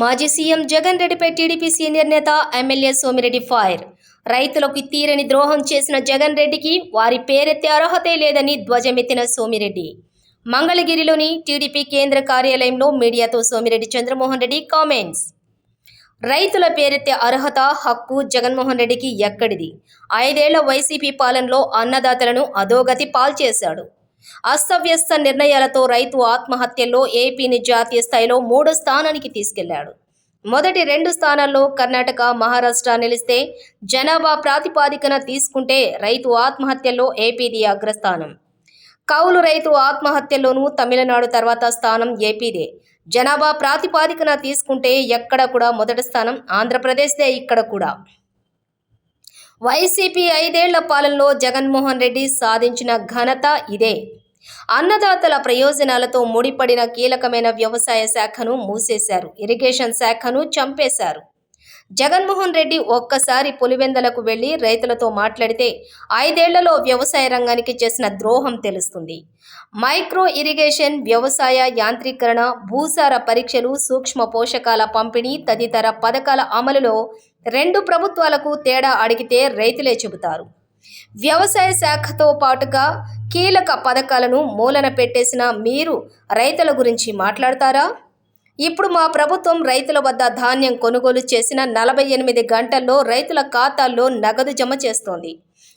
మాజీ సీఎం జగన్ రెడ్డిపై TDP senior నేత ఎమ్మెల్యే సోమిరెడ్డి ఫైర్. రైతులకు తీరని ద్రోహం చేసిన జగన్ రెడ్డికి వారి పేరెత్తే అర్హతే లేదని ధ్వజమెత్తిన సోమిరెడ్డి. మంగళగిరిలోని టీడీపీ కేంద్ర కార్యాలయంలో మీడియాతో సోమిరెడ్డి చంద్రమోహన్ రెడ్డి కామెంట్స్. రైతుల పేరెత్తే అర్హత హక్కు జగన్మోహన్ రెడ్డికి ఎక్కడిది? ఐదేళ్ళ వైసీపీ పాలనలో అన్నదాతలను అధోగతి పాల్చేశాడు. అస్తవ్యస్త నిర్ణయాలతో రైతు ఆత్మహత్యల్లో ఏపీని జాతీయ స్థాయిలో మూడో స్థానానికి తీసుకెళ్ళాడు. మొదటి రెండు స్థానాల్లో కర్ణాటక మహారాష్ట్ర నిలిస్తే జనాభా ప్రాతిపాదికన తీసుకుంటే రైతు ఆత్మహత్యల్లో ఏపీది అగ్రస్థానం. కౌలు రైతు ఆత్మహత్యల్లోనూ తమిళనాడు తర్వాత స్థానం ఏపీదే. జనాభా ప్రాతిపాదికన తీసుకుంటే ఎక్కడ కూడా మొదటి స్థానం ఆంధ్రప్రదేశ్దే ఇక్కడ కూడా. వైసీపీ ఐదేళ్ళ పాలనలో జగన్మోహన్ రెడ్డి సాధించిన ఘనత ఇదే. అన్నదాతల ప్రయోజనాలతో ముడిపడిన కీలకమైన వ్యవసాయ శాఖను మూసేశారు. ఇరిగేషన్ శాఖను చంపేశారు. జగన్మోహన్ రెడ్డి ఒక్కసారి పులివెందలకు వెళ్ళి రైతులతో మాట్లాడితే ఐదేళ్ళలో వ్యవసాయ రంగానికి చేసిన ద్రోహం తెలుస్తుంది. మైక్రో ఇరిగేషన్ వ్యవసాయ యాంత్రీకరణ భూసార పరీక్షలు సూక్ష్మ పోషకాల పంపిణీ తదితర పథకాల అమలులో రెండు ప్రభుత్వాలకు తేడా అడిగితే రైతులే చెబుతారు. వ్యవసాయ శాఖతో పాటుగా కీలక పథకాలను మూలన పెట్టేసిన మీరు రైతుల గురించి మాట్లాడతారా? ఇప్పుడు మా ప్రభుత్వం రైతుల వద్ద ధాన్యం కొనుగోలు చేసిన నలభై ఎనిమిది గంటల్లో రైతుల ఖాతాల్లో నగదు జమ చేస్తోంది.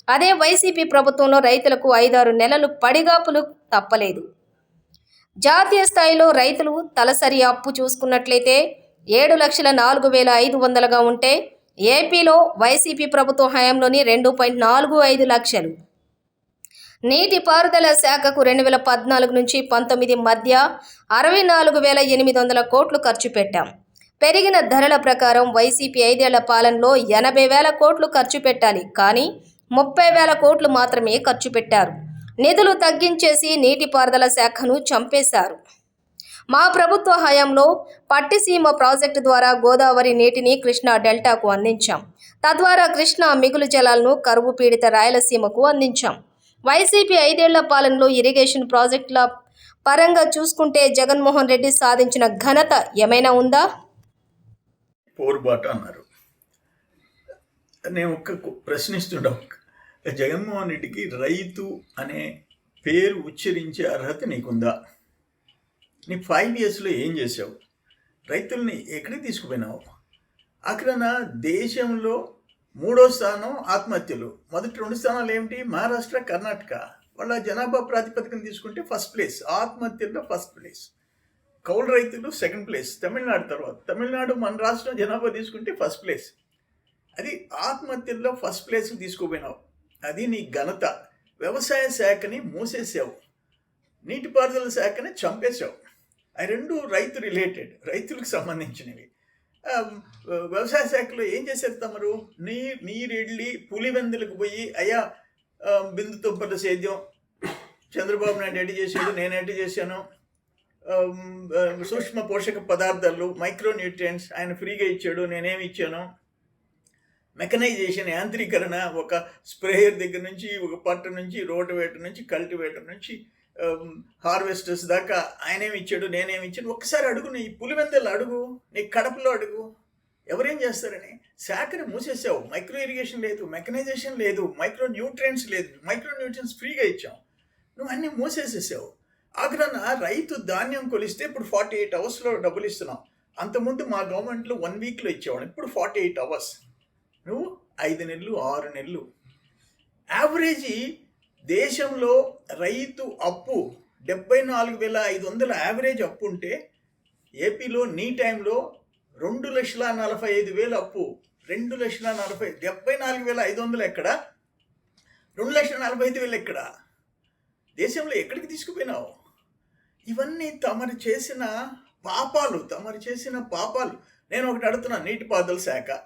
అదే వైసీపీ ప్రభుత్వంలో రైతులకు ఐదారు నెలలు పడిగాపులు తప్పలేదు. జాతీయ స్థాయిలో రైతులు తలసరి అప్పు చూసుకున్నట్లయితే ఏడు లక్షల నాలుగు వేల ఐదు వందలుగా ఉంటే ఏపీలో వైసీపీ ప్రభుత్వ హయాంలోని రెండు పాయింట్ నాలుగు ఐదు లక్షలు నీటిపారుదల శాఖకు రెండు వేల పద్నాలుగు నుంచి పంతొమ్మిది మధ్య అరవై నాలుగు వేల ఎనిమిది వందల కోట్లు ఖర్చు పెట్టాం. పెరిగిన ధరల ప్రకారం వైసీపీ ఐదేళ్ళ పాలనలో ఎనభై వేల కోట్లు ఖర్చు పెట్టాలి. కానీ ముప్పై వేల కోట్లు మాత్రమే ఖర్చు పెట్టారు. నిధులు తగ్గించేసి నీటిపారుదల శాఖను చంపేశారు. మా ప్రభుత్వ హయాంలో పట్టిసీమ ప్రాజెక్టు ద్వారా గోదావరి నీటిని కృష్ణా డెల్టాకు అందించాం. తద్వారా కృష్ణా మిగులు జలాలను కరువు పీడిత రాయలసీమకు అందించాం. వైసీపీ ఐదేళ్ళ పాలనలో ఇరిగేషన్ ప్రాజెక్టుల పరంగా చూసుకుంటే జగన్మోహన్ రెడ్డి సాధించిన ఘనత ఏమైనా ఉందా? పోరుబాట అన్నారు. నేను ఒక్క కు- ప్రశ్నిస్తుంటాం జగన్మోహన్ రెడ్డికి రైతు అనే పేరు ఉచ్చరించే అర్హత నీకుందా? నీ ఫైవ్ ఇయర్స్లో ఏం చేసావు రైతుల్ని ఎక్కడికి తీసుకుపోయినావు? అక్కడ దేశంలో మూడో స్థానం ఆత్మహత్యలు. మొదటి రెండు స్థానాలు ఏమిటి? మహారాష్ట్ర కర్ణాటక. వాళ్ళ జనాభా ప్రాతిపదికన తీసుకుంటే ఫస్ట్ ప్లేస్ ఆత్మహత్యల్లో ఫస్ట్ ప్లేస్ కౌలు రైతులు సెకండ్ ప్లేస్ తమిళనాడు తర్వాత. తమిళనాడు మన రాష్ట్రం జనాభా తీసుకుంటే ఫస్ట్ ప్లేస్ అది ఆత్మహత్యల్లో ఫస్ట్ ప్లేస్ తీసుకుపోయినావు అది నీ ఘనత. వ్యవసాయ శాఖని మూసేసావు. నీటిపారుదల శాఖని చంపేశావు. అవి రెండు రైతు రిలేటెడ్ రైతులకు సంబంధించినవి. వ్యవసాయ శాఖలో ఏం చేశారు తమరు? నీ నీరెళ్ళి పులివెందులకు పోయి అయ్యా బిందు తుప్పల సేద్యం చంద్రబాబు నాయుడు ఎట్టి చేశాడు నేను ఎట్టి చేశాను. సూక్ష్మ పోషక పదార్థాలు మైక్రో న్యూట్రియంట్స్ ఆయన ఫ్రీగా ఇచ్చాడు నేనేమి ఇచ్చాను. మెకనైజేషన్ యాంత్రీకరణ ఒక స్ప్రేయర్ దగ్గర నుంచి ఒక పట్టు నుంచి రోటివేటర్ నుంచి కల్టివేటర్ నుంచి Um, హార్వెస్టర్స్ దాకా ఆయనేమి ఇచ్చాడు నేనేమి ఇచ్చాడు. ఒక్కసారి అడుగు నీ పులివెందలు అడుగు నీ కడపలో అడుగు. ఎవరేం చేస్తారని? శాఖని మూసేసావు. మైక్రో ఇరిగేషన్ లేదు మెకనైజేషన్ లేదు మైక్రో న్యూట్రియంట్స్ లేదు మైక్రో న్యూట్రియంట్స్ ఫ్రీగా ఇచ్చాం. నువ్వు అన్నీ మూసేసేసావు. ఆఖరణ రైతు ధాన్యం కొలిస్తే ఇప్పుడు ఫార్టీ ఎయిట్ అవర్స్లో డబ్బులు ఇస్తున్నాం. అంతకుముందు మా గవర్నమెంట్లో వన్ వీక్లో ఇచ్చేవాడు ఇప్పుడు ఫార్టీ ఎయిట్ అవర్స్. నువ్వు ఐదు నెలలు ఆరు నెలలు. యావరేజీ దేశంలో రైతు అప్పు డెబ్బై నాలుగు వేల ఐదు వందల యావరేజ్ అప్పు ఉంటే ఏపీలో నీ టైంలో రెండు లక్షల నలభై ఐదు వేల అప్పు. రెండు లక్షల నలభై డెబ్బై నాలుగు వేల ఐదు వందలు ఎక్కడ? రెండు లక్షల నలభై ఐదు వేలు ఎక్కడ? దేశంలో ఎక్కడికి తీసుకుపోయినావు? ఇవన్నీ తమరు చేసిన పాపాలు తమరు చేసిన పాపాలు. నేను ఒకటి అడుగుతున్నాను నీటిపారుదల శాఖ.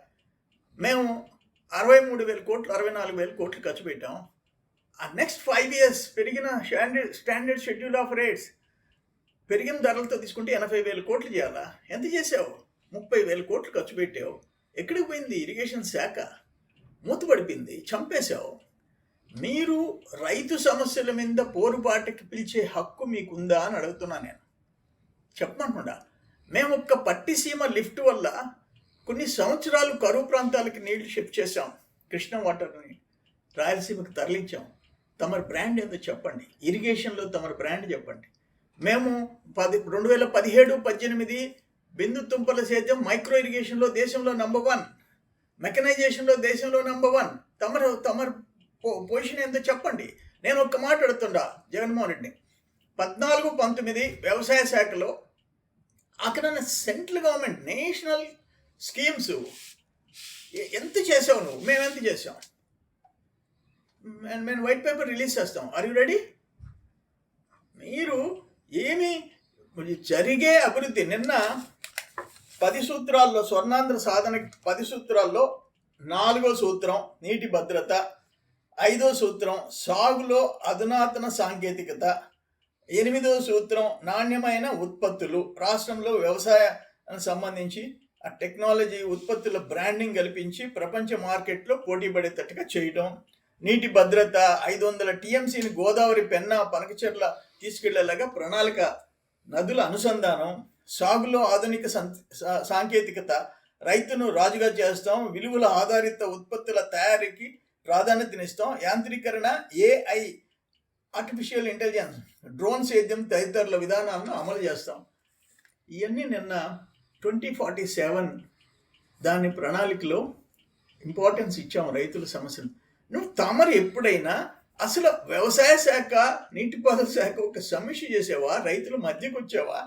మేము అరవై మూడు వేల కోట్లు అరవై నాలుగు వేల కోట్లు ఖర్చు పెట్టాం. నెక్స్ట్ ఫైవ్ ఇయర్స్ పెరిగిన standard standard schedule of rates పెరిగిన ధరలతో తీసుకుంటే ఎనభై వేల కోట్లు చేయాలా? ఎంత చేసావు? ముప్పై వేల కోట్లు ఖర్చు పెట్టావు. ఎక్కడికి పోయింది? ఇరిగేషన్ శాఖ మూతపడిపోయింది. చంపేశావు. మీరు రైతు సమస్యల మీద పోరుబాటుకి పిలిచే హక్కు మీకుందా అని అడుగుతున్నా నేను. చెప్పమంటున్నా. మేము ఒక్క పట్టిసీమ లిఫ్ట్ వల్ల కొన్ని సంవత్సరాలు కరువు ప్రాంతాలకి నీళ్ళు షిఫ్ట్ చేశాం. కృష్ణ వాటర్ని రాయలసీమకు తరలించాం. తమరి బ్రాండ్ ఏదో చెప్పండి. ఇరిగేషన్లో తమరి బ్రాండ్ చెప్పండి. మేము పది రెండు వేల పదిహేడు పద్దెనిమిది బిందు తుంపల సేద్యం మైక్రో ఇరిగేషన్లో దేశంలో నంబర్ వన్ మెకనైజేషన్లో దేశంలో నంబర్ వన్ తమరు తమరు పొజిషన్ ఏందో చెప్పండి. నేను ఒక్క మాట అడుగుతుండా జగన్మోహన్ రెడ్డిని. పద్నాలుగు పంతొమ్మిది వ్యవసాయ శాఖలో అక్కడ సెంట్రల్ గవర్నమెంట్ నేషనల్ స్కీమ్స్ ఎంత చేసావు నువ్వు? మేము ఎంత చేసాం? మేము వైట్ పేపర్ రిలీజ్ చేస్తాం. ఆర్ యు రెడీ మీరు ఏమి జరిగే అభివృద్ధి? నిన్న పది సూత్రాల్లో స్వర్ణాంధ్ర సాధన పది సూత్రాల్లో నాలుగో సూత్రం నీటి భద్రత ఐదో సూత్రం సాగులో అధునాతన సాంకేతికత ఎనిమిదో సూత్రం నాణ్యమైన ఉత్పత్తులు రాష్ట్రంలో వ్యవసాయానికి సంబంధించి ఆ టెక్నాలజీ ఉత్పత్తుల బ్రాండింగ్ కల్పించి ప్రపంచ మార్కెట్లో పోటీ పడేటట్టుగా చేయడం. నీటి భద్రత ఐదు వందల టీఎంసీని గోదావరి పెన్నా పనకచెర్ల తీసుకెళ్ళేలాగా ప్రణాళిక. నదుల అనుసంధానం సాగులో ఆధునిక సా- సాంకేతికత రైతును రాజుగా చేస్తాం విలువల ఆధారిత ఉత్పత్తుల తయారీకి ప్రాధాన్యతనిస్తాం యాంత్రీకరణ ఏఐ ఆర్టిఫిషియల్ ఇంటెలిజెన్స్ డ్రోన్ సేద్యం తదితరుల విధానాలను అమలు చేస్తాం. ఇవన్నీ నిన్న ట్వంటీ ఫార్టీ సెవెన్ దాని ప్రణాళికలో ఇంపార్టెన్స్ ఇచ్చాం రైతుల సమస్యలు. నువ్వు తమరు ఎప్పుడైనా అసలు వ్యవసాయ శాఖ నీటిపారుదల శాఖ ఒక సమీక్ష చేసేవా? రైతుల మధ్యకు వచ్చావా?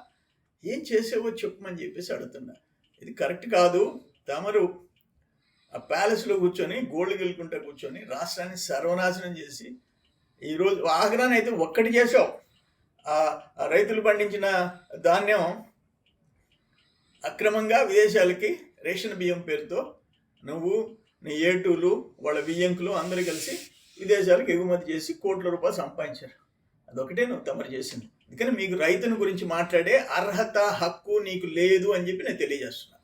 ఏం చేసేవో చెప్పమని చెప్పేసి అడుగుతున్నా ఇది కరెక్ట్ కాదు. తమరు ఆ ప్యాలెస్లో కూర్చొని గోల్డ్ గెలుకుంటా కూర్చొని రాష్ట్రాన్ని సర్వనాశనం చేసి ఈరోజు ఆగ్రాని అయితే ఒక్కటి చేసావు ఆ రైతులు పండించిన ధాన్యం అక్రమంగా విదేశాలకి రేషన్ బియ్యం పేరుతో నువ్వు ఏటూలు వాళ్ళ బియ్యంకులు అందరూ కలిసి విదేశాలకు ఎగుమతి చేసి కోట్ల రూపాయలు సంపాదించారు. అదొకటే నువ్వు తమరు చేసింది. అందుకని మీకు రైతుని గురించి మాట్లాడే అర్హత హక్కు నీకు లేదు అని చెప్పి నేను తెలియజేస్తున్నాను.